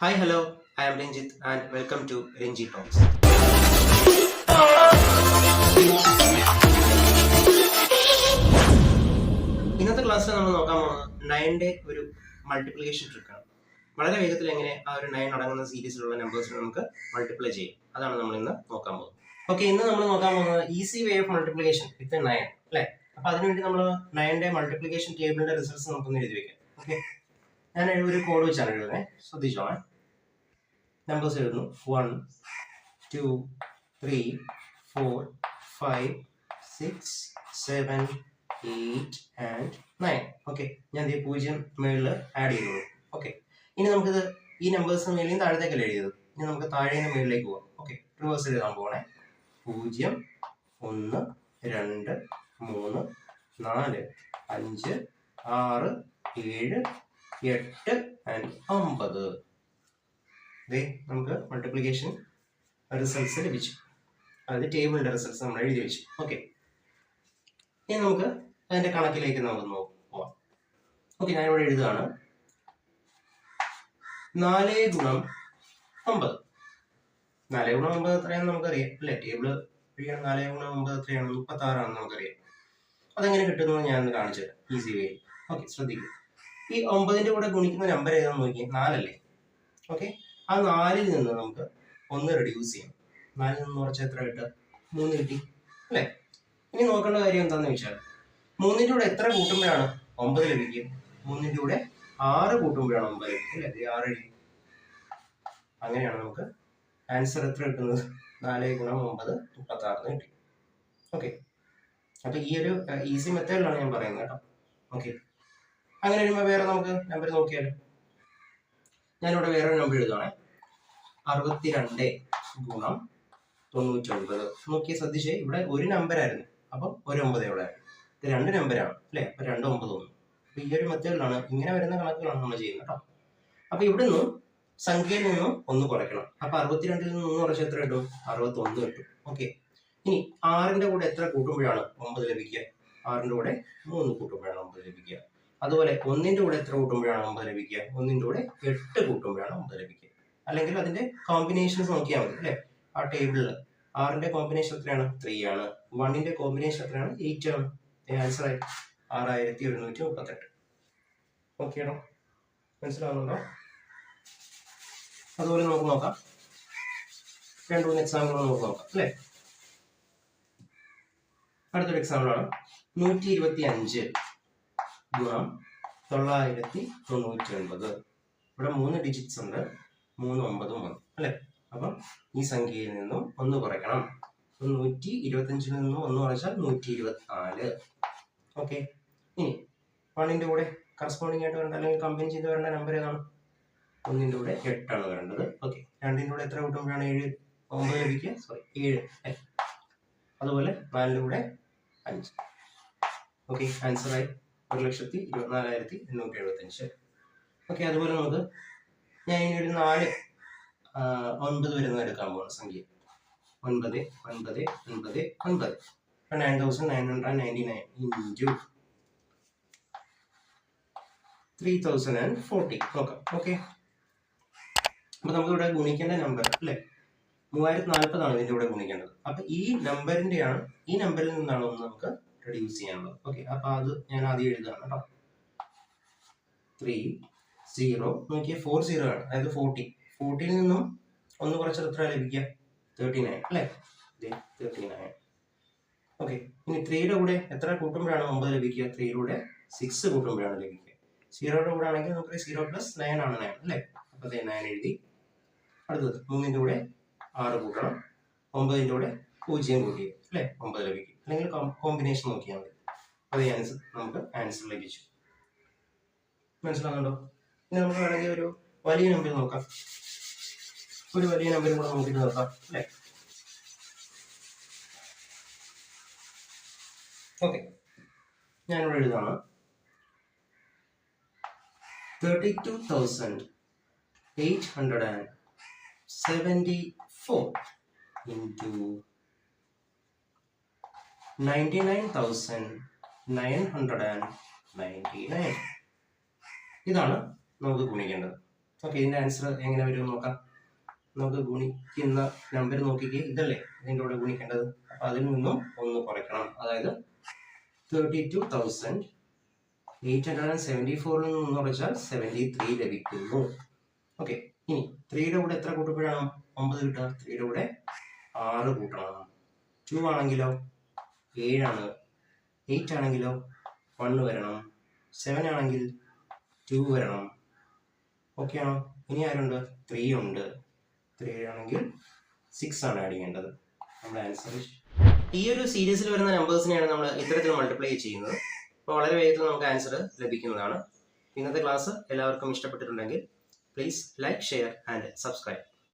Hi, hello I am Ranjith and welcome to Ranji talks ഇന്നത്തെ ക്ലാസ്സിൽ നമ്മൾ നോക്കാൻ പോകുന്നത് നയന്റെ ഒരു മൾട്ടിപ്ലിക്കേഷൻ ട്രിക്കാണ് വളരെ വേഗത്തിൽ എങ്ങനെ ആ ഒരു നയൻ അടങ്ങുന്ന സീരീസിലുള്ള നമ്പേഴ്സിനെ നമുക്ക് മൾട്ടിപ്ലൈ ചെയ്യും. അതാണ് നമ്മൾ ഇന്ന് നോക്കാൻ പോകുന്നത്. ഓക്കെ ഇന്ന് നമ്മൾ നോക്കാൻ പോകുന്നത് easy way of multiplication with nine അല്ലേ? അപ്പൊ അതിനുവേണ്ടി നമ്മൾ നയന്റെ മൾട്ടിപ്ലിക്കേഷൻ ടേബിളിന്റെ റിസൾട്ട്സ് നമുക്കൊന്ന് എഴുതി വെക്കാം. ഓക്കെ ഞാൻ ഒരു കോഡ് വെച്ചാണ് എഴുതുന്നത് ശ്രദ്ധിച്ചോണേ നമ്പേഴ്സ് എഴുതുന്നു one two three four five six seven eight and nine okay ഞാൻ ഈ പൂജ്യം മേളിൽ ആഡ് ചെയ്തോളൂ. ഓക്കെ ഇനി നമുക്കിത് ഈ നമ്പേഴ്സിന് മേളിൽ താഴത്തേക്കല്ല എഴുതിയത് ഇനി നമുക്ക് താഴെ മേളിലേക്ക് പോവാം ഓക്കെ റിവേഴ്സ് എഴുതാൻ പോകണേ പൂജ്യം ഒന്ന് രണ്ട് മൂന്ന് നാല് അഞ്ച് ആറ് ഏഴ് എട്ട് ആൻഡ് ഒമ്പത്. ദേ നമുക്ക് മൾട്ടിപ്ലിക്കേഷൻ റിസൾട്ട്സ് ലഭിച്ചു. അതായത് ടേബിളിന്റെ റിസൾട്ട്സ് നമ്മൾ എഴുതി വെച്ചു. ഓക്കെ ഇനി നമുക്ക് അതിന്റെ കണക്കിലേക്ക് നമുക്ക് നോക്കാം പോവാം. ഓക്കെ ഞാനിവിടെ എഴുതുകയാണ്. നാല് ഗുണം ഒമ്പത്. നാല് ഗുണം ഒമ്പത് എത്രയാണെന്ന് നമുക്കറിയാം അല്ലേ? ടേബിൾ വഴിയാണ് നാല് ഗുണം ഒമ്പത് എത്രയാണ് മുപ്പത്തി ആറാണെന്ന് നമുക്കറിയാം. അതെങ്ങനെ കിട്ടുന്നു ഞാൻ കാണിച്ചു തരാം ഈസി വേ ഓക്കെ ശ്രദ്ധിക്കുക ഈ ഒമ്പതിന്റെ കൂടെ ഗുണിക്കുന്ന നമ്പർ ഏതാണെന്ന് നോക്കി നാലല്ലേ? ഓക്കെ ആ നാലിൽ നിന്ന് നമുക്ക് ഒന്ന് റെഡ്യൂസ് ചെയ്യാം. നാലിൽ നിന്ന് കുറച്ച് എത്ര കിട്ടുക? മൂന്ന് കിട്ടി. അല്ലേ? ഇനി നോക്കേണ്ട കാര്യം എന്താണെന്ന് വെച്ചാൽ മൂന്നിന്റെ കൂടെ എത്ര കൂട്ടുമ്പോഴാണ് ഒമ്പത് ലഭിക്കുക? മൂന്നിന്റെ കൂടെ ആറ് കൂട്ടുമ്പോഴാണ് ഒമ്പത് അല്ലെ? ആറ് അങ്ങനെയാണ് നമുക്ക് ആൻസർ എത്ര കിട്ടുന്നത്? നാല് ഗുണം ഒമ്പത് മുപ്പത്തി ആറ് കിട്ടി. ഓക്കെ അപ്പൊ ഈ ഒരു ഈസി മെത്തേഡിലാണ് ഞാൻ പറയുന്നത് കേട്ടോ. ഓക്കെ അങ്ങനെ വരുമ്പോൾ വേറെ നമുക്ക് നമ്പർ നോക്കിയാലോ? ഞാനിവിടെ വേറൊരു നമ്പർ എഴുതുവാണേ. അറുപത്തിരണ്ട് ഗുണം തൊണ്ണൂറ്റൊൻപത് നോക്കിയ ശ്രദ്ധിച്ചേ ഇവിടെ ഒരു നമ്പർ ആയിരുന്നു. അപ്പം ഒരു ഒമ്പത് ഇവിടെ ഇത് രണ്ട് നമ്പരാണ് അല്ലേ? അപ്പൊ രണ്ട് ഒമ്പത് ഒന്ന് അപ്പൊ ഈ ഒരു മെത്തേഡിലാണ് ഇങ്ങനെ വരുന്ന കണക്കുകളാണ് നമ്മൾ ചെയ്യുന്നത് കേട്ടോ അപ്പൊ ഇവിടെ നിന്നും സംഖ്യയിൽ നിന്നും ഒന്ന് കുറയ്ക്കണം. അപ്പൊ അറുപത്തിരണ്ടിൽ നിന്ന് ഒന്ന് കുറച്ച് എത്ര കിട്ടും? അറുപത്തൊന്ന് കിട്ടും. ഓക്കെ. ഇനി ആറിന്റെ കൂടെ എത്ര കൂട്ടുമ്പോഴാണ് ഒമ്പത് ലഭിക്കുക? ആറിന്റെ കൂടെ മൂന്ന് കൂട്ടുമ്പോഴാണ് ഒമ്പത് ലഭിക്കുക. അതുപോലെ ഒന്നിന്റെ കൂടെ എത്ര കൂട്ടുമ്പോഴാണ് ഒമ്പത് ലഭിക്കുക? ഒന്നിന്റെ കൂടെ എട്ട് കൂട്ടുമ്പോഴാണ് ഒമ്പത് ലഭിക്കുക. അല്ലെങ്കിൽ അതിന്റെ കോമ്പിനേഷൻസ് നോക്കിയാൽ മതി അല്ലേ? ആ ടേബിളിൽ ആറിന്റെ കോമ്പിനേഷൻ എത്രയാണ്? ത്രീ ആണ്. വണ്ണിന്റെ കോമ്പിനേഷൻ എത്രയാണ്? എയ്റ്റ് ആണ്. ആൻസർ ആയി. ആറായിരത്തി ഒരുന്നൂറ്റി മുപ്പത്തെട്ട്. ഓക്കെ ആണോ മനസ്സിലാവുന്നുണ്ടോ? അതുപോലെ നമുക്ക് നോക്കാം. രണ്ട് മൂന്ന് എക്സാമ്പിൾ നമുക്ക് നോക്കാം അല്ലേ? അടുത്തൊരു എക്സാമ്പിൾ ആണ്. നൂറ്റി ഇരുപത്തി അഞ്ച് ഗുണം തൊള്ളായിരത്തി തൊണ്ണൂറ്റി ഒൻപത് ഇവിടെ മൂന്ന് ഡിജിറ്റ്സ് ഉണ്ട്. മൂന്ന് ഒമ്പതും വന്നു അല്ലേ? അപ്പം ഈ സംഖ്യയിൽ നിന്നും ഒന്ന് കുറയ്ക്കണം. നൂറ്റി ഇരുപത്തഞ്ചിൽ നിന്നും ഒന്ന് കുറച്ചാൽ നൂറ്റി ഇരുപത്തിനാല്. ഓക്കെ. ഇനി വണ്ണിന്റെ കൂടെ കറസ്പോണ്ടിങ് ആയിട്ട് വരേണ്ട അല്ലെങ്കിൽ കമ്പൈൻ ചെയ്ത് വരേണ്ട നമ്പർ ഏതാണ്? ഒന്നിന്റെ കൂടെ എട്ടാണ് വരേണ്ടത്. ഓക്കെ. രണ്ടിന്റെ കൂടെ എത്ര കൂട്ടുമ്പോഴാണ് ഏഴ്? ഒമ്പത് ലഭിക്കുക. സോറി ഏഴ്. അതുപോലെ നാലിന്റെ കൂടെ അഞ്ച്. ഓക്കെ ആൻസറായി ഒരു ലക്ഷത്തി ഇരുപത്തിനാലായിരത്തി എണ്ണൂറ്റി എഴുപത്തഞ്ച് ഓക്കെ അതുപോലെ നമുക്ക് ഞാൻ ഇനി ഒരു നാല് ഒൻപത് വരുന്ന എടുക്കാൻ പോകുന്ന സംഖ്യ. ഒൻപത് ഒൻപത് ഒൻപത് ഒൻപത്. Nine thousand nine hundred ninety nine into three thousand and forty. നോക്കാം ഓക്കെ. അപ്പൊ നമുക്ക് ഇവിടെ ഗുണിക്കേണ്ട നമ്പർ അല്ലേ? മൂവായിരത്തി നാൽപ്പതാണ് ഇതിന്റെ കൂടെ ഗുണിക്കേണ്ടത്. അപ്പൊ ഈ നമ്പറിന്റെയാണ് ഈ നമ്പറിൽ നിന്നാണ് ഒന്ന് നമുക്ക് റെഡ്യൂസ് ചെയ്യാനുള്ളത് ഓക്കെ അപ്പൊ അത് ഞാൻ ആദ്യം എഴുതുകയാണ് കേട്ടോ. ത്രീ സീറോ നോക്കിയ ഫോർ സീറോ ആണ്. അതായത് ഫോർട്ടി ഫോർട്ടിയിൽ നിന്നും ഒന്ന് കുറച്ചത് എത്ര ലഭിക്കുക? തേർട്ടി നയൻ അല്ലേ? തേർട്ടി നയൻ ഓക്കെ ഇനി ത്രീയുടെ കൂടെ എത്ര കൂട്ടുമ്പോഴാണ് ഒമ്പത് ലഭിക്കുക? ത്രീയുടെ സിക്സ് കൂട്ടുമ്പോഴാണ് ലഭിക്കുക. സീറോയുടെ കൂടെ ആണെങ്കിൽ നമുക്ക് സീറോ പ്ലസ് നയൻ ആണ് നയൻ അല്ലേ? അപ്പൊ അതെ നയൻ എഴുതി. അടുത്തത് മൂന്നിന്റെ കൂടെ ആറ് കൂട്ടണം. ഒമ്പതിന്റെ കൂടെ പൂജ്യം കൂട്ടി. അല്ലേ? ഒമ്പത് ലഭിക്കും. അല്ലെങ്കിൽ കോമ്പിനേഷൻ നോക്കിയാൽ മതി. അതേ ആൻസർ നമുക്ക് ആൻസർ ലഭിച്ചു മനസ്സിലാകുന്നുണ്ടോ ഇനി നമുക്ക് വേണമെങ്കിൽ ഒരു വലിയ നമ്പർ നോക്കാം. ഒരു വലിയ നമ്പർ കൂടെ നോക്കിയിട്ട് നോക്കാം അല്ലേ? ഓക്കെ ഞാനിവിടെ എഴുതാണ് thirty two thousand eight hundred and seventy four into ഇതാണ് നമുക്ക് ഗുണിക്കേണ്ടത്. ഓക്കെ ഇതിന്റെ ആൻസർ എങ്ങനെ വരും നോക്കാം. നമുക്ക് ഗുണിക്കുന്ന നമ്പർ നോക്കിക്കേ. ഇതല്ലേ ഇതിന്റെ കൂടെ ഗുണിക്കേണ്ടത്? അപ്പൊ അതിൽ നിന്നും ഒന്ന് കുറയ്ക്കണം. അതായത് thirty two thousand eight hundred and seventy ഫോറിൽ നിന്ന് കുറച്ചാൽ സെവന്റി ത്രീ ലഭിക്കുന്നു. ഓക്കെ ഇനി ത്രീയുടെ കൂടെ എത്ര കൂട്ടുമ്പോഴാണ്? ഒമ്പത് കിട്ടുക. ത്രീയുടെ കൂടെ ആറ് കൂട്ടണം. ടു ആണെങ്കിലോ? ഏഴാണ്. എയ്റ്റ് ആണെങ്കിലോ വൺ വരണം. സെവൻ ആണെങ്കിൽ ടു വരണം. ഓക്കെ ആണോ? ഇനി ആരുണ്ട്? ത്രീ ഉണ്ട്. ത്രീ ആണെങ്കിൽ സിക്സ് ആണ് ആഡ് ചെയ്യേണ്ടത്. നമ്മുടെ ആൻസർ ഈ ഒരു സീരീസിൽ വരുന്ന നമ്പേഴ്സിനെയാണ് നമ്മൾ ഇത്തരത്തിൽ മൾട്ടിപ്ലൈ ചെയ്യുന്നത്. അപ്പോൾ വളരെ വേഗത്തിൽ നമുക്ക് ആൻസർ ലഭിക്കുന്നതാണ്. ഇന്നത്തെ ക്ലാസ് എല്ലാവർക്കും ഇഷ്ടപ്പെട്ടിട്ടുണ്ടെങ്കിൽ please like share and subscribe